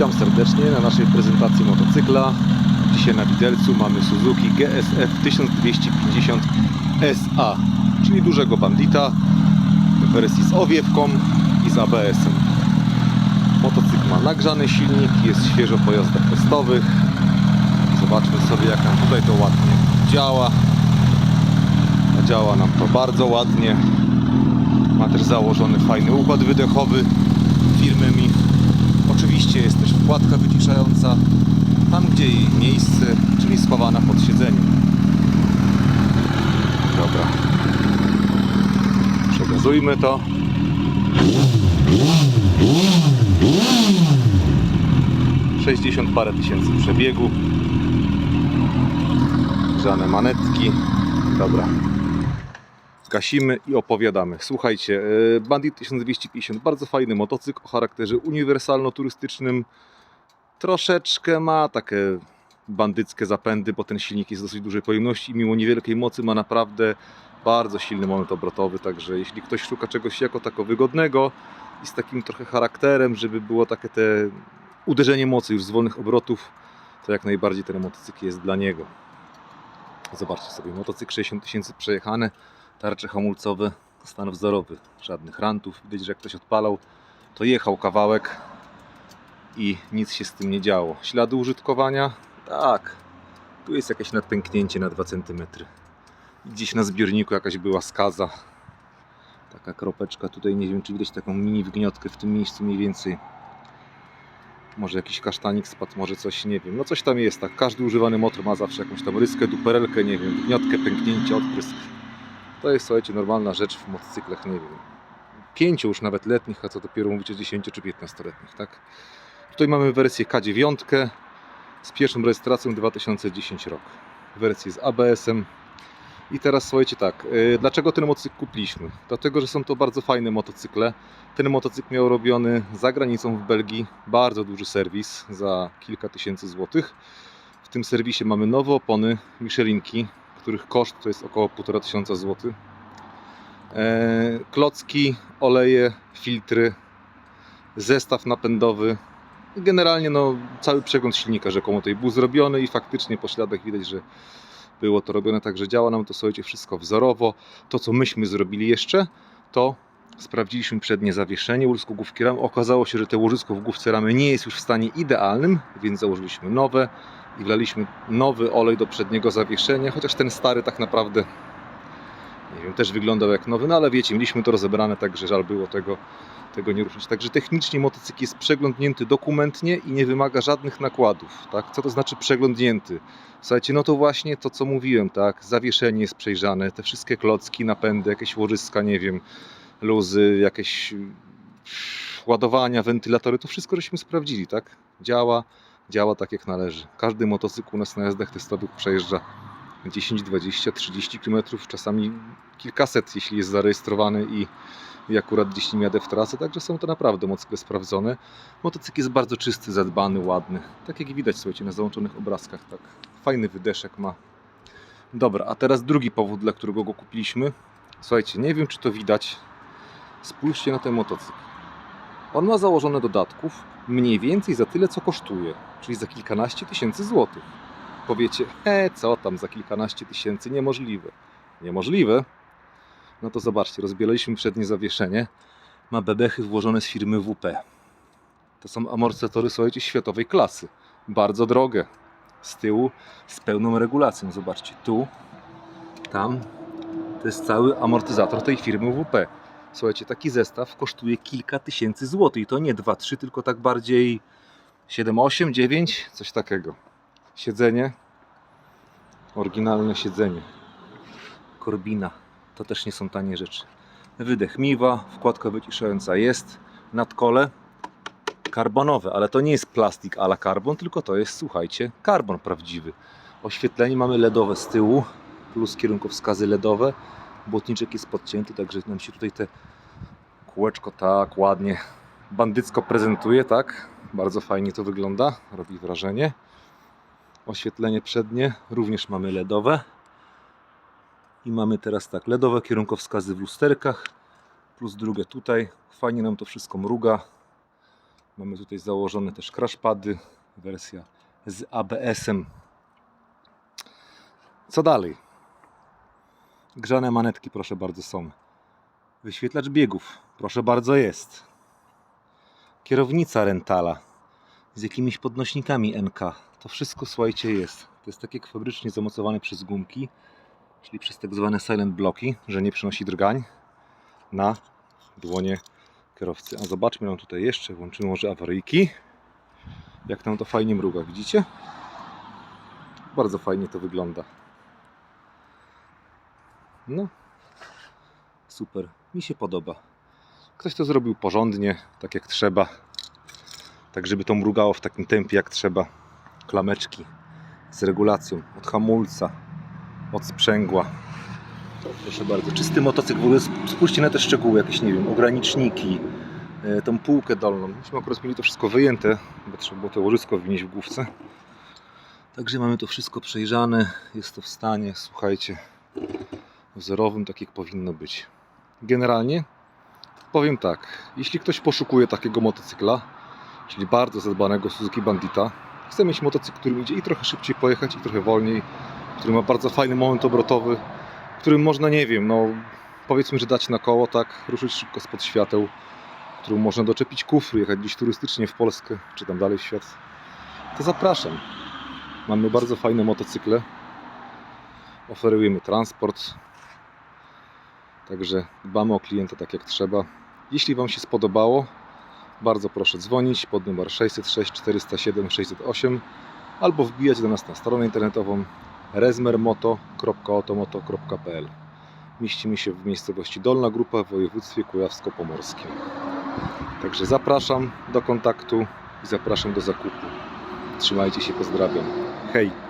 Witam serdecznie na naszej prezentacji motocykla. Dzisiaj na widelcu mamy Suzuki GSF 1250 SA, czyli dużego bandita w wersji z owiewką i z ABS-em. Motocykl ma nagrzany silnik, jest świeżo po testowych. Zobaczmy sobie jak nam tutaj to ładnie działa. Działa nam to bardzo ładnie. Ma też założony fajny układ wydechowy firmy mi. Oczywiście jest też wkładka wyciszająca tam, gdzie jej miejsce, czyli schowana pod siedzeniem. Dobra. Przegazujmy to. Sześćdziesiąt parę tysięcy przebiegu. Grzane manetki. Dobra. Gasimy i opowiadamy. Słuchajcie, e, Bandit 1250, bardzo fajny motocykl o charakterze uniwersalno-turystycznym. Troszeczkę ma takie bandyckie zapędy, bo ten silnik jest dosyć dużej pojemności i mimo niewielkiej mocy ma naprawdę bardzo silny moment obrotowy, także jeśli ktoś szuka czegoś jako tako wygodnego i z takim trochę charakterem, żeby było takie te uderzenie mocy już z wolnych obrotów, to jak najbardziej ten motocykl jest dla niego. Zobaczcie sobie, motocykl 60 tysięcy przejechane, tarcze hamulcowe, stan wzorowy, żadnych rantów. Widać, że jak ktoś odpalał, to jechał kawałek i nic się z tym nie działo. Ślady użytkowania? Tak. Tu jest jakieś nadpęknięcie na 2 cm. Gdzieś na zbiorniku jakaś była skaza. Taka kropeczka tutaj, nie wiem czy widać taką mini wgniotkę w tym miejscu mniej więcej. Może jakiś kasztanik spadł, może coś, nie wiem. No coś tam jest, tak. Każdy używany motor ma zawsze jakąś tam ryskę, duperelkę, nie wiem, wgniotkę, pęknięcie, odprysk. To jest, słuchajcie, normalna rzecz w motocyklach, nie wiem, pięciu już nawet letnich, a co dopiero mówić o 10 czy 15-letnich, tak? Tutaj mamy wersję K9 z pierwszą rejestracją 2010 rok. Wersję z ABS-em. I teraz słuchajcie tak, yy, dlaczego ten motocykl kupiliśmy? Dlatego, że są to bardzo fajne motocykle. Ten motocykl miał robiony za granicą w Belgii, bardzo duży serwis za kilka tysięcy złotych. W tym serwisie mamy nowe opony Michelinki, których koszt to jest około 1,5 tysiąca złotych. E, klocki, oleje, filtry, zestaw napędowy. Generalnie no, cały przegląd silnika rzekomo tutaj był zrobiony i faktycznie po śladach widać, że było to robione, także działa nam to słuchajcie wszystko wzorowo. To co myśmy zrobili jeszcze, to sprawdziliśmy przednie zawieszenie, łożysko główki ram. Okazało się, że to łożysko w główce ramy nie jest już w stanie idealnym, więc założyliśmy nowe i wlaliśmy nowy olej do przedniego zawieszenia, chociaż ten stary tak naprawdę nie wiem, też wyglądał jak nowy, no ale wiecie, mieliśmy to rozebrane, także żal było tego, tego nie ruszyć. Także technicznie motocykl jest przeglądnięty dokumentnie i nie wymaga żadnych nakładów. Tak? Co to znaczy przeglądnięty? Słuchajcie, no to właśnie to co mówiłem, tak? Zawieszenie jest przejrzane, te wszystkie klocki, napędy, jakieś łożyska, nie wiem, luzy, jakieś ładowania, wentylatory, to wszystko żeśmy sprawdzili, tak? Działa, działa tak jak należy. Każdy motocykl u nas na jazdach testowych przejeżdża 10, 20, 30 km, czasami kilkaset, jeśli jest zarejestrowany i, i akurat gdzieś nim jadę w trasę, także są to naprawdę motocykle sprawdzone. Motocykl jest bardzo czysty, zadbany, ładny, tak jak widać słuchajcie na załączonych obrazkach, tak fajny wydeszek ma. Dobra, a teraz drugi powód, dla którego go kupiliśmy. Słuchajcie, nie wiem czy to widać, spójrzcie na ten motocykl. On ma założone dodatków mniej więcej za tyle co kosztuje, czyli za kilkanaście tysięcy złotych powiecie, he, co tam za kilkanaście tysięcy, niemożliwe. Niemożliwe? No to zobaczcie, rozbielaliśmy przednie zawieszenie. Ma bebechy włożone z firmy WP. To są amortyzatory, słuchajcie, światowej klasy. Bardzo drogie. Z tyłu z pełną regulacją. Zobaczcie, tu, tam. To jest cały amortyzator tej firmy WP. Słuchajcie, taki zestaw kosztuje kilka tysięcy złotych. I to nie 2-3, tylko tak bardziej 7, 8, 9, coś takiego siedzenie. Oryginalne siedzenie. Korbina. To też nie są tanie rzeczy. Wydech miwa, wkładka wyciszająca jest. Nadkole karbonowe, ale to nie jest plastik ala karbon, tylko to jest, słuchajcie, karbon prawdziwy. Oświetlenie mamy LEDowe z tyłu, plus kierunkowskazy LEDowe. Błotniczek jest podcięty, także nam się tutaj te kółeczko tak ładnie bandycko prezentuje, tak? Bardzo fajnie to wygląda, robi wrażenie. Oświetlenie przednie również mamy LEDowe. I mamy teraz tak, LEDowe kierunkowskazy w lusterkach, plus drugie tutaj. Fajnie nam to wszystko mruga. Mamy tutaj założone też crashpady, wersja z ABS-em. Co dalej? Grzane manetki, proszę bardzo, są. Wyświetlacz biegów, proszę bardzo, jest. Kierownica rentala z jakimiś podnośnikami NK. To wszystko, słuchajcie, jest. To jest tak jak fabrycznie zamocowane przez gumki, czyli przez tak zwane silent bloki, że nie przynosi drgań na dłonie kierowcy. A zobaczmy nam tutaj jeszcze, włączymy może awaryjki. Jak nam to fajnie mruga, widzicie? Bardzo fajnie to wygląda. No, super, mi się podoba. Ktoś to zrobił porządnie, tak jak trzeba. Tak, żeby to mrugało w takim tempie jak trzeba. Klameczki z regulacją od hamulca, od sprzęgła. Proszę bardzo, czysty motocykl. W ogóle spójrzcie na te szczegóły, jakieś, nie wiem, ograniczniki, e, tą półkę dolną. Myśmy akurat mieli to wszystko wyjęte, bo trzeba było to łożysko wynieść w główce. Także mamy to wszystko przejrzane, jest to w stanie, słuchajcie, wzorowym, tak jak powinno być. Generalnie powiem tak, jeśli ktoś poszukuje takiego motocykla, czyli bardzo zadbanego Suzuki Bandita, chce mieć motocykl, którym idzie i trochę szybciej pojechać, i trochę wolniej, który ma bardzo fajny moment obrotowy, którym można, nie wiem, no powiedzmy, że dać na koło, tak, ruszyć szybko spod świateł, którym można doczepić kufr, jechać gdzieś turystycznie w Polskę, czy tam dalej w świat, to zapraszam. Mamy bardzo fajne motocykle, oferujemy transport, także dbamy o klienta tak jak trzeba. Jeśli Wam się spodobało, bardzo proszę dzwonić pod numer 606 407 608 albo wbijać do nas na stronę internetową rezmermoto.otomoto.pl Mieścimy się w miejscowości Dolna Grupa w województwie kujawsko-pomorskim. Także zapraszam do kontaktu i zapraszam do zakupu. Trzymajcie się, pozdrawiam. Hej!